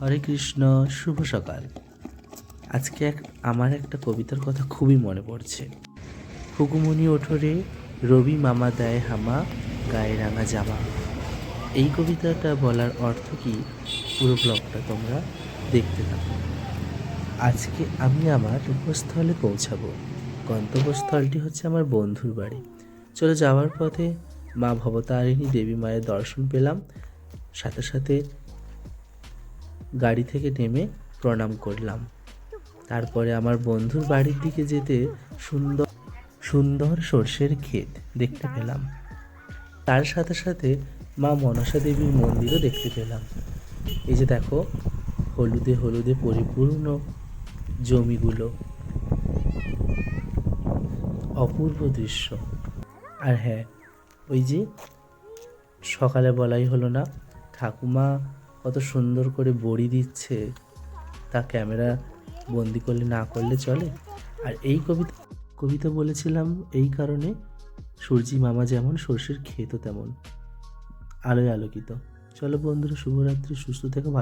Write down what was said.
হরে কৃষ্ণ, শুভ সকাল। আজকে এক, আমার একটা কবিতার কথা খুবই মনে পড়ছে। হুকুমনি ওঠরে রবি মামা দেয় হামা, গায়ে রাঙা জামা। এই কবিতাটা বলার অর্থ কি? পুরো ব্লগটা তোমরা দেখতে থাকো। আজকে আমি আমার গন্তব্যস্থলে পৌঁছাবো। গন্তব্যস্থলটি হচ্ছে আমার বন্ধুর বাড়ি। চলে যাওয়ার পথে মা ভবতারিণী দেবী মায়ের দর্শন পেলাম। সাথে সাথে গাড়ি থেকে নেমে প্রণাম করলাম। তারপরে আমার বন্ধুর বাড়ির দিকে যেতে সুন্দর সুন্দর সর্ষের ক্ষেত দেখতে পেলাম। তার সাথে সাথে মা মনসা দেবীর মন্দিরও দেখতে পেলাম। এই যে দেখো, হলুদে হলুদে পরিপূর্ণ জমিগুলো। অপূর্ব দৃশ্য। আর হ্যাঁ ওই যে সকালে বলাই হলো না, ঠাকুমা কত সুন্দর করে বড়ি দিচ্ছে। তা ক্যামেরা বন্দি করলে না করলে চলে? আর এই কবিতা কবিতা বলেছিলাম এই কারণে সূর্যি মামা যেমন, সর্ষের খেত তেমন। আলোয় আলোকিত। চলো বন্ধুরা, শুভরাত্রি, সুস্থ থেকে, ভালো